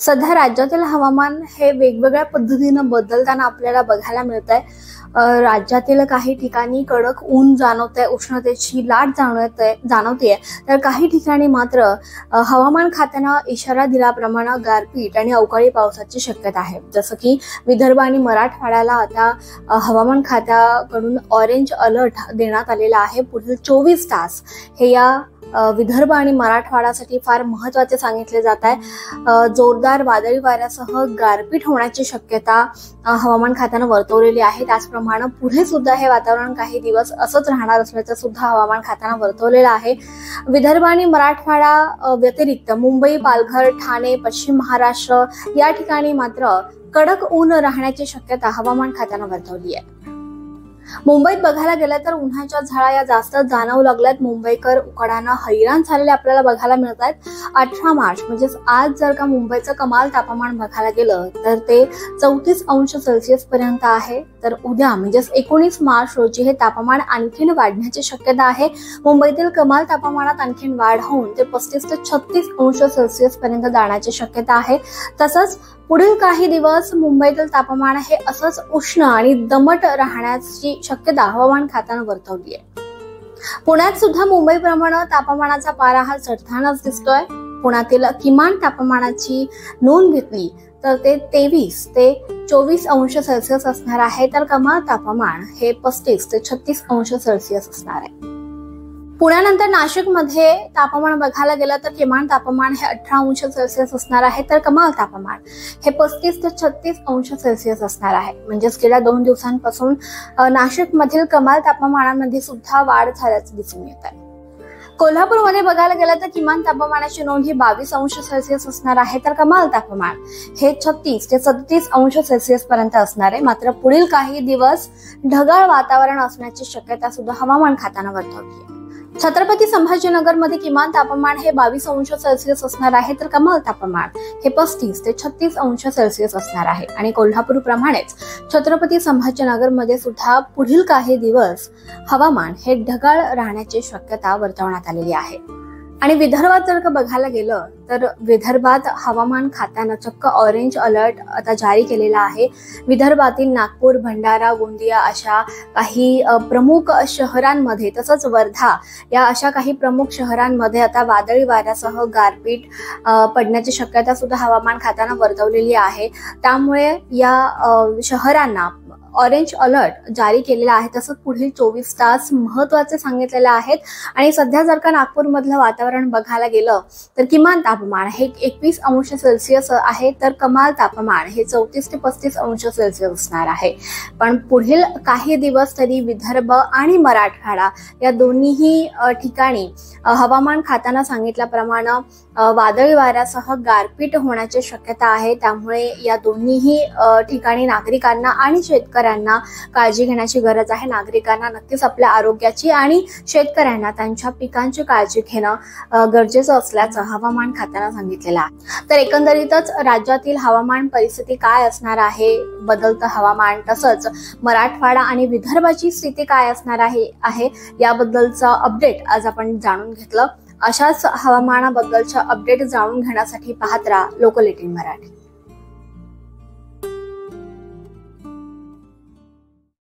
सध्या राज्यातील हवामान हे वेगवेगळ्या पद्धतीनं बदलताना आपल्याला बघायला मिळत आहे राज्यातील काही ठिकाणी कडक ऊन जाणवत आहे उष्णतेची लाट जाणवत आहे जाणवते तर काही ठिकाणी मात्र हवामान खात्यानं इशारा दिल्याप्रमाणे गारपीट आणि अवकाळी पावसाची शक्यता आहे. जसं की विदर्भ आणि मराठवाड्याला आता हवामान खात्याकडून ऑरेंज अलर्ट देण्यात आलेला आहे. पुढील चोवीस तास हे या विदर्भ आणि मराठवाड्यासाठी फार महत्त्वाचे सांगितले जात आहे. जोरदार वादळी वाऱ्यासह गारपीट होण्याची शक्यता हवामान खात्यानं वर्तवलेली आहे. त्याचप्रमाणे पुढे सुद्धा हे वातावरण काही दिवस असंच राहणार असल्याचं सुद्धा हवामान खात्यानं वर्तवलेलं आहे. विदर्भ आणि मराठवाडा व्यतिरिक्त मुंबई पालघर ठाणे पश्चिम महाराष्ट्र या ठिकाणी मात्र कडक ऊन राहण्याची शक्यता हवामान खात्यानं वर्तवली आहे. मुंबईत बघायला गेलं तर उन्हाच्या झळा या जास्त जाणवू लागल्यात. मुंबईकर उकडानं हैराण झालेले आपल्याला बघायला मिळत आहेत अठरा मार्च म्हणजेच आज जर का मुंबईचं कमाल तापमान बघायला गेलं तर ते चौतीस अंश सेल्सिअस पर्यंत आहे. तर उद्या म्हणजेच एकोणीस मार्च रोजी हे तापमान आणखीन वाढण्याची शक्यता आहे. मुंबईतील कमाल तापमानात आणखीन वाढ होऊन ते पस्तीस ते छत्तीस अंश सेल्सिअस पर्यंत जाण्याची शक्यता आहे. तसंच पुढील काही दिवस मुंबईतील तापमान हे असंच उष्ण आणि दमट राहण्याची शक्यता हवामान खात्यानं वर्तवली आहे पुण्यात सुद्धा मुंबईप्रमाणे तापमानाचा पारा हा चढतानाच दिसतोय. पुण्यातील किमान तापमानाची नोंद घेतली तर ते तेवीस ते चोवीस अंश सेल्सिअस असणार आहे. तर कमाल तापमान हे पस्तीस ते छत्तीस अंश सेल्सिअस असणार आहे. पुण्यानंतर नाशिकमध्ये तापमान बघायला गेलं तर किमान तापमान हे अठरा अंश सेल्सिअस असणार आहे तर कमाल तापमान हे पस्तीस ते छत्तीस अंश सेल्सिअस असणार आहे. म्हणजेच गेल्या दोन दिवसांपासून नाशिकमधील कमाल तापमानामध्ये सुद्धा वाढ झाल्याचं दिसून येत आहे. कोल्हापूरमध्ये बघायला गेलं तर किमान तापमानाची नोंद ही बावीस अंश सेल्सिअस असणार आहे तर कमाल तापमान हे छत्तीस ते सदतीस अंश सेल्सिअस पर्यंत असणार आहे. मात्र पुढील काही दिवस ढगाळ वातावरण असण्याची शक्यता सुद्धा हवामान खात्यानं वर्तवली आहे. छत्रपती संभाजीनगरमध्ये किमान तापमान हे बावीस अंश सेल्सिअस असणार आहे तर कमाल तापमान हे पस्तीस ते छत्तीस अंश सेल्सिअस असणार आहे. आणि कोल्हापूर प्रमाणेच छत्रपती संभाजीनगरमध्ये सुद्धा पुढील काही दिवस हवामान हे ढगाळ राहण्याची शक्यता वर्तवण्यात आलेली आहे. आणि विदर्भात जर का बघायला गेलं तर विदर्भात हवामान खात्यानं चक्क ऑरेंज अलर्ट आता जारी केलेला आहे. विदर्भातील नागपूर भंडारा गोंदिया अशा काही प्रमुख शहरांमध्ये तसंच वर्धा या अशा काही प्रमुख शहरांमध्ये आता वादळी वाऱ्यासह गारपीट पडण्याची शक्यता सुद्धा हवामान खात्यानं वर्तवलेली आहे. त्यामुळे या शहरांना ऑरेंज अलर्ट जारी केलेला आहे. तसंच पुढील चोवीस तास महत्त्वाचे सांगितलेले आहेत. आणि सध्या जर का नागपूरमधलं वातावरण बघायला गेलं तर किमान तापमान हे एकवीस अंश सेल्सिअस आहे. तर कमाल तापमान हे चौतीस ते पस्तीस अंश सेल्सिअस असणार आहे. पण पुढील काही दिवस तरी विदर्भ आणि मराठवाडा या दोन्हीही ठिकाणी हवामान खात्यानं सांगितल्याप्रमाणे वादळी वाऱ्यासह गारपीट होण्याची शक्यता आहे. त्यामुळे या दोन्हीही ठिकाणी नागरिकांना आणि शेतकऱ्यांना काळजी घेण्याची गरज आहे. नागरिकांना नक्कीच आपल्या आरोग्याची आणि शेतकऱ्यांना त्यांच्या पिकांची काळजी घेणं गरजेचं असल्याचं हवामान खात्यानं सांगितलेलं आहे. तर एकंदरीतच राज्यातील हवामान परिस्थिती काय असणार आहे? बदलतं हवामान तसंच मराठवाडा आणि विदर्भाची स्थिती काय असणार आहे आहे? याबद्दलचं अपडेट आज आपण जाणून घेतलं. अशाच हवामानाबद्दलच्या अपडेट जाणून घेण्यासाठी पाहत राहा लोकल एटीन मराठी.